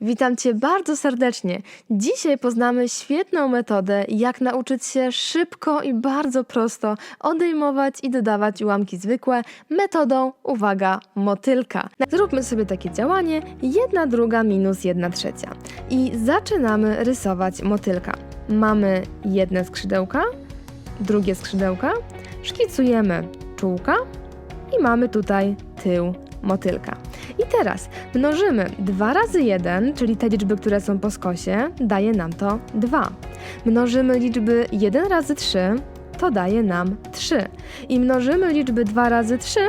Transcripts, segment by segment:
Witam Cię bardzo serdecznie. Dzisiaj poznamy świetną metodę, jak nauczyć się szybko i bardzo prosto odejmować i dodawać ułamki zwykłe metodą, uwaga, motylka. Zróbmy sobie takie działanie, jedna druga minus jedna trzecia. I zaczynamy rysować motylka. Mamy jedne skrzydełka, drugie skrzydełka, szkicujemy czółka i mamy tutaj tył motylka. I teraz mnożymy 2 razy 1, czyli te liczby, które są po skosie, daje nam to 2. Mnożymy liczby 1 razy 3, to daje nam 3. I mnożymy liczby 2 razy 3,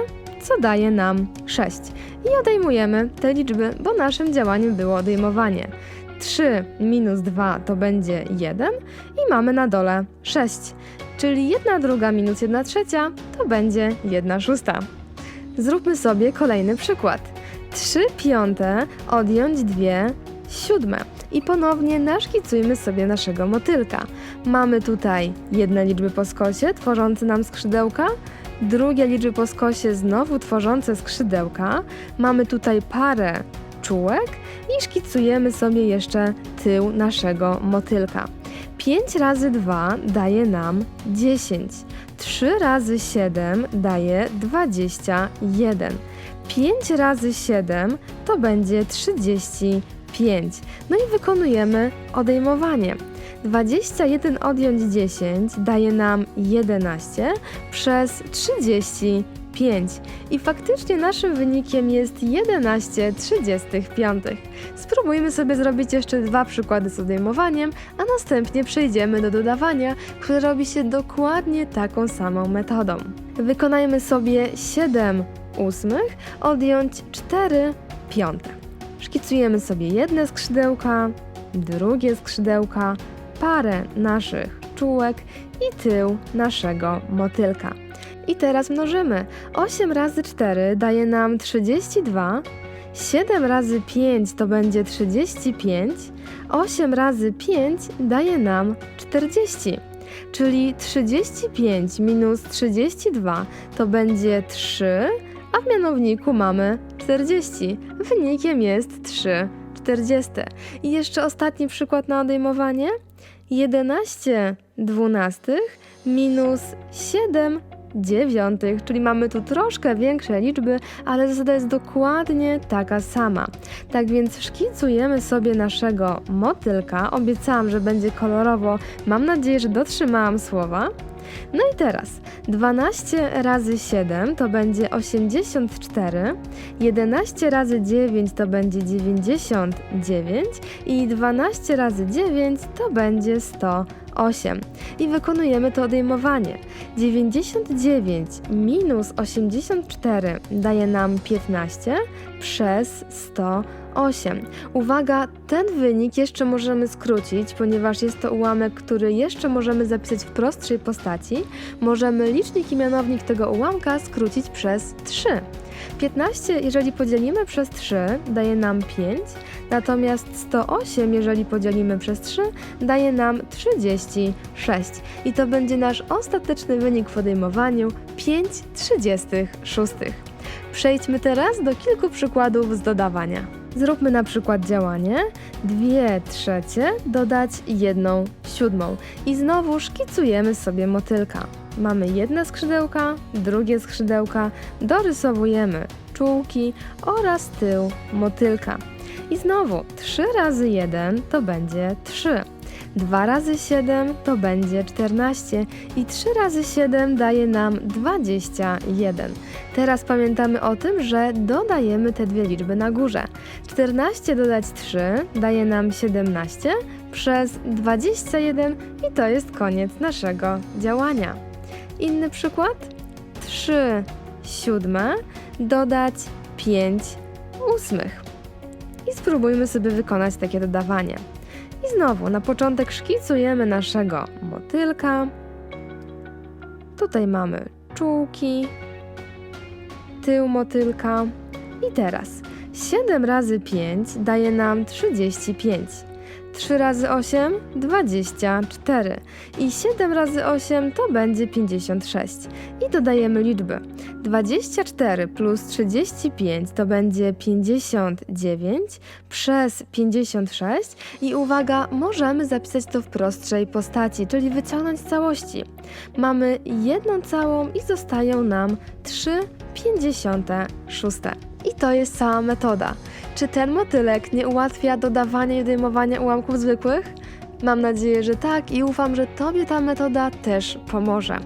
co daje nam 6. I odejmujemy te liczby, bo naszym działaniem było odejmowanie. 3 minus 2 to będzie 1 i mamy na dole 6. Czyli 1 druga minus 1 trzecia to będzie 1 szósta. Zróbmy sobie kolejny przykład. 3 piąte odjąć 2 siódme. I ponownie naszkicujmy sobie naszego motylka. Mamy tutaj jedne liczby po skosie, tworzące nam skrzydełka, drugie liczby po skosie znowu tworzące skrzydełka. Mamy tutaj parę czułek i szkicujemy sobie jeszcze tył naszego motylka. 5 razy 2 daje nam 10. 3 razy 7 daje 21. 5 razy 7 to będzie 35. No i wykonujemy odejmowanie. 21 odjąć 10 daje nam 11 przez 35. I faktycznie naszym wynikiem jest 11 35. Spróbujmy sobie zrobić jeszcze dwa przykłady z odejmowaniem, a następnie przejdziemy do dodawania, które robi się dokładnie taką samą metodą. Wykonajmy sobie 7 ósmych odjąć 4 piąte. Szkicujemy sobie jedne skrzydełka, drugie skrzydełka, parę naszych czułek i tył naszego motylka. I teraz mnożymy. 8 razy 4 daje nam 32, 7 razy 5 to będzie 35, 8 razy 5 daje nam 40. Czyli 35 minus 32 to będzie 3, a w mianowniku mamy 40. Wynikiem jest 3 40. I jeszcze ostatni przykład na odejmowanie. 11 dwunastych minus 7 dziewiątych, czyli mamy tu troszkę większe liczby, ale zasada jest dokładnie taka sama. Tak więc szkicujemy sobie naszego motylka. Obiecałam, że będzie kolorowo. Mam nadzieję, że dotrzymałam słowa. No i teraz 12 razy 7 to będzie 84, 11 razy 9 to będzie 99 i 12 razy 9 to będzie 108. I wykonujemy to odejmowanie. 99 minus 84 daje nam 15 przez 108. Uwaga, ten wynik jeszcze możemy skrócić, ponieważ jest to ułamek, który jeszcze możemy zapisać w prostszej postaci. Możemy licznik i mianownik tego ułamka skrócić przez 3. 15, jeżeli podzielimy przez 3, daje nam 5, natomiast 108, jeżeli podzielimy przez 3, daje nam 36. I to będzie nasz ostateczny wynik w odejmowaniu 5 36. Przejdźmy teraz do kilku przykładów z dodawania. Zróbmy na przykład działanie 2 trzecie dodać 1 siódmą i znowu szkicujemy sobie motylka. Mamy jedne skrzydełka, drugie skrzydełka, dorysowujemy czułki oraz tył motylka. I znowu 3 razy 1 to będzie 3. 2 razy 7 to będzie 14 i 3 razy 7 daje nam 21. Teraz pamiętamy o tym, że dodajemy te dwie liczby na górze. 14 dodać 3 daje nam 17 przez 21 i to jest koniec naszego działania. Inny przykład? 3 siódme dodać 5 ósmych. I spróbujmy sobie wykonać takie dodawanie. I znowu na początek szkicujemy naszego motylka. Tutaj mamy czułki, tył motylka. I teraz 7 razy 5 daje nam 35. 3 razy 8 24 i 7 razy 8 to będzie 56. I dodajemy liczby. 24 plus 35 to będzie 59 przez 56 i uwaga, możemy zapisać to w prostszej postaci, czyli wyciągnąć z całości. Mamy jedną całą i zostają nam 3 56. I to jest cała metoda. Czy ten motylek nie ułatwia dodawania i odejmowania ułamków zwykłych? Mam nadzieję, że tak i ufam, że Tobie ta metoda też pomoże.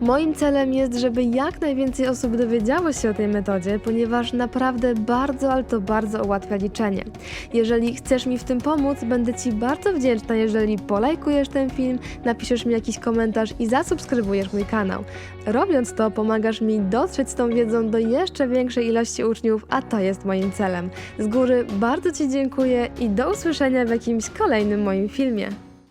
Moim celem jest, żeby jak najwięcej osób dowiedziało się o tej metodzie, ponieważ naprawdę bardzo, ale to bardzo ułatwia liczenie. Jeżeli chcesz mi w tym pomóc, będę Ci bardzo wdzięczna, jeżeli polajkujesz ten film, napiszesz mi jakiś komentarz i zasubskrybujesz mój kanał. Robiąc to, pomagasz mi dotrzeć z tą wiedzą do jeszcze większej ilości uczniów, a to jest moim celem. Z góry bardzo Ci dziękuję i do usłyszenia w jakimś kolejnym moim filmie.